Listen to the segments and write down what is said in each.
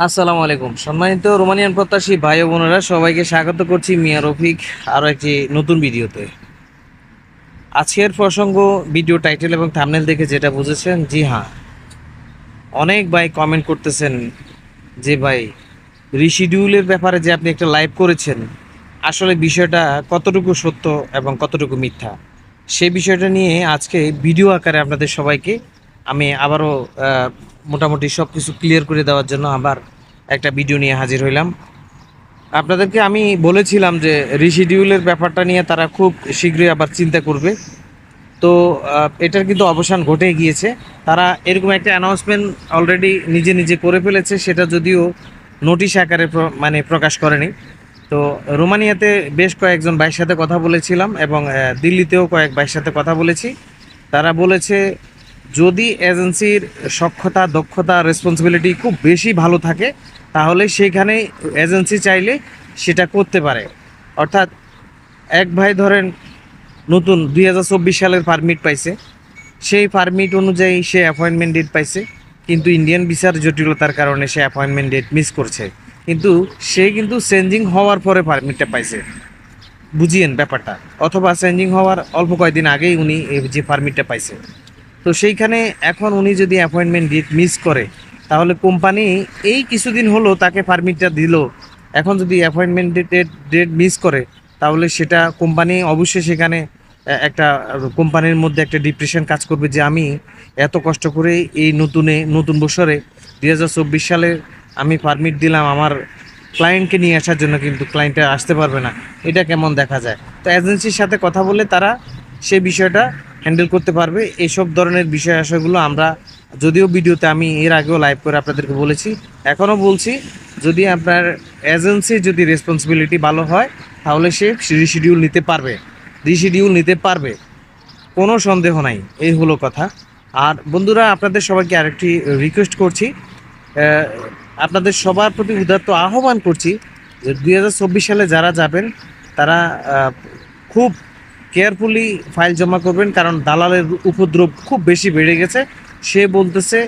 আসসালামু আলাইকুম। সম্মানিত রোমানিয়ান প্রত্যাশী ভাই বোনেরা, সবাইকে স্বাগত করছি মিয়া রফিক আরও একটি নতুন ভিডিওতে। আজকের প্রসঙ্গ, ভিডিও টাইটেল এবং থামনেল দেখে যেটা বুঝেছেন, জি হ্যাঁ। অনেক ভাই কমেন্ট করতেছেন যে ভাই রিশিডিউলের ব্যাপারে যে আপনি একটা লাইভ করেছেন, আসলে বিষয়টা কতটুকু সত্য এবং কতটুকু মিথ্যা? সে বিষয়টা নিয়ে আজকে ভিডিও আকারে আপনাদের সবাইকে আমি আবারও মোটামুটি সব কিছু ক্লিয়ার করে দেওয়ার জন্য আবার একটা ভিডিও নিয়ে হাজির হইলাম। আপনাদেরকে আমি বলেছিলাম যে রিশিডিউলের ব্যাপারটা নিয়ে তারা খুব শীঘ্রই আবার চিন্তা করবে। তো এটার কিন্তু অবসান ঘটে গিয়েছে। তারা এরকম একটা অ্যানাউন্সমেন্ট অলরেডি নিজে নিজে করে ফেলেছে, সেটা যদিও নোটিশ আকারে মানে প্রকাশ করেনি। তো, রোমানিয়াতে বেশ কয়েকজন ভাইয়ের সাথে কথা বলেছিলাম এবং দিল্লিতেও কয়েক ভাইয়ের সাথে কথা বলেছি। তারা বলেছে যদি এজেন্সির সক্ষতা, দক্ষতা রেসপন্সিবিলিটি খুব বেশি ভালো থাকে, তাহলে সেখানে এজেন্সি চাইলে সেটা করতে পারে। অর্থাৎ এক ভাই ধরেন নতুন দুই হাজার চব্বিশ সালের পারমিট পাইছে। সেই পারমিট অনুযায়ী সে অ্যাপয়েন্টমেন্ট ডেট পাইছে, কিন্তু ইন্ডিয়ান ভিসার জটিলতার কারণে সে অ্যাপয়েন্টমেন্ট ডেট মিস করছে। কিন্তু সে কিন্তু চেঞ্জিং হওয়ার পরে পারমিটটা পাইছে। বুঝিয়েন ব্যাপারটা। অথবা চেঞ্জিং হওয়ার অল্প কয়েকদিন আগেই উনি এই যে পারমিটটা পাইছে। তো সেইখানে এখন উনি যদি অ্যাপয়েন্টমেন্ট ডেট মিস করে, তাহলে কোম্পানি এই কিছুদিন হলো তাকে পারমিটটা দিল। এখন যদি অ্যাপয়েন্টমেন্ট ডেট ডেট মিস করে, তাহলে সেটা কোম্পানি অবশ্যই সেখানে একটা কোম্পানির মধ্যে একটা ডিপ্রেশন কাজ করবে যে আমি এত কষ্ট করে এই নতুনে, নতুন বছরে দুই হাজার চব্বিশ সালে আমি পারমিট দিলাম আমার ক্লায়েন্টকে নিয়ে আসার জন্য, কিন্তু ক্লায়েন্টটা আসতে পারবে না। এটা কেমন দেখা যায়? তো এজেন্সির সাথে কথা বলে তারা সেই বিষয়টা হ্যান্ডেল করতে পারবে। এইসব ধরনের বিষয় আশয়গুলো আমরা যদিও ভিডিওতে আমি এর আগেও লাইভ করে আপনাদেরকে বলেছি, এখনও বলছি, যদি আপনার এজেন্সি যদি রেসপন্সিবিলিটি ভালো হয়, তাহলে সে রিশিডিউল নিতে পারবে। রিশিডিউল নিতে পারবে। কোনো সন্দেহ নাই, এই হলো কথা। আর বন্ধুরা, আপনাদের সবাইকে আরেকটি রিকোয়েস্ট করছি। আপনাদের সবার প্রতি উদাত্ত আহ্বান করছি যে দুই হাজার চব্বিশ সালে যারা যাবেন, তারা খুব কেয়ারফুলি ফাইল জমা করবেন, কারণ দালালের উপদ্রব খুব বেশি বেড়ে গেছে। সে বলতেছে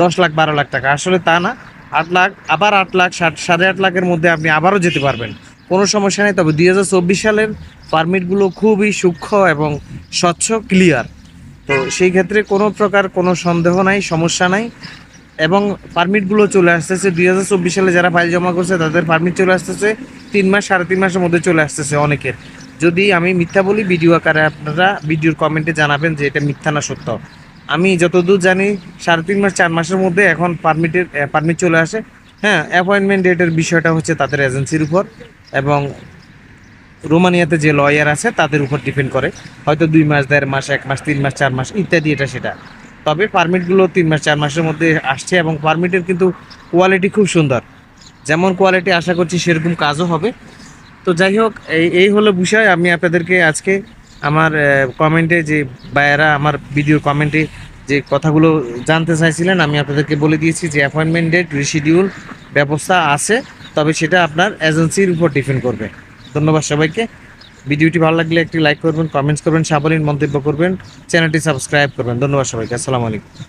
দশ লাখ, বারো লাখ টাকা। আসলে তা না, আট লাখ, আবার আট লাখ ষাট সাড়ে আট লাখের মধ্যে আপনি আবারও যেতে পারবেন। কোনো সমস্যা নেই, তবে দুই হাজার চব্বিশ সালের পারমিটগুলো খুবই সূক্ষ্ম এবং স্বচ্ছ ক্লিয়ার তো সেই ক্ষেত্রে কোনো প্রকার কোনো সন্দেহ নাই, সমস্যা নাই। এবং পারমিটগুলো চলে আসতেছে, দুই হাজার চব্বিশ সালে যারা ফাইল জমা করছে, তাদের পারমিট চলে আসতেছে, তিন মাস, সাড়ে তিন মাসের মধ্যে চলে আসতেছে অনেকের। যদি আমি মিথ্যা বলি ভিডিও আকারে আপনারা ভিডিওর কমেন্টে জানাবেন যে এটা মিথ্যা না সত্য। আমি যতদূর জানি, সাড়ে তিন মাস, চার মাসের মধ্যে এখন পারমিটের পারমিট চলে আসে। হ্যাঁ অ্যাপয়েন্টমেন্ট ডেটের বিষয়টা হচ্ছে তাদের এজেন্সির উপর এবং রোমানিয়াতে যে লয়ার আছে, তাদের উপর ডিপেন্ড করে। হয়তো দুই মাস, দেড় মাস, এক মাস, তিন মাস, চার মাস, ইত্যাদি এটা সেটা। তবে পারমিটগুলো তিন মাস, চার মাসের মধ্যে আসছে এবং পারমিটের কিন্তু কোয়ালিটি খুব সুন্দর। যেমন কোয়ালিটি আশা করছি সেরকম কাজও হবে। তো যাই হোক, এই এই হলো বিষয়। আমি আপনাদেরকে আজকে আমার কমেন্টে যে বায়েরা আমার ভিডিওর কমেন্টে যে কথাগুলো জানতে চাইছিলেন, আমি আপনাদেরকে বলে দিয়েছি যে অ্যাপয়েন্টমেন্ট ডেট রিশিডিউল ব্যবস্থা আছে, তবে সেটা আপনার এজেন্সির উপর ডিপেন্ড করবে। ধন্যবাদ সবাইকে। ভিডিওটি ভালো লাগলে একটি লাইক করবেন কমেন্টস করবেন সাবলীন মন্তব্য করবেন চ্যানেলটি সাবস্ক্রাইব করবেন। ধন্যবাদ সবাইকে। আসসালামু আলাইকুম।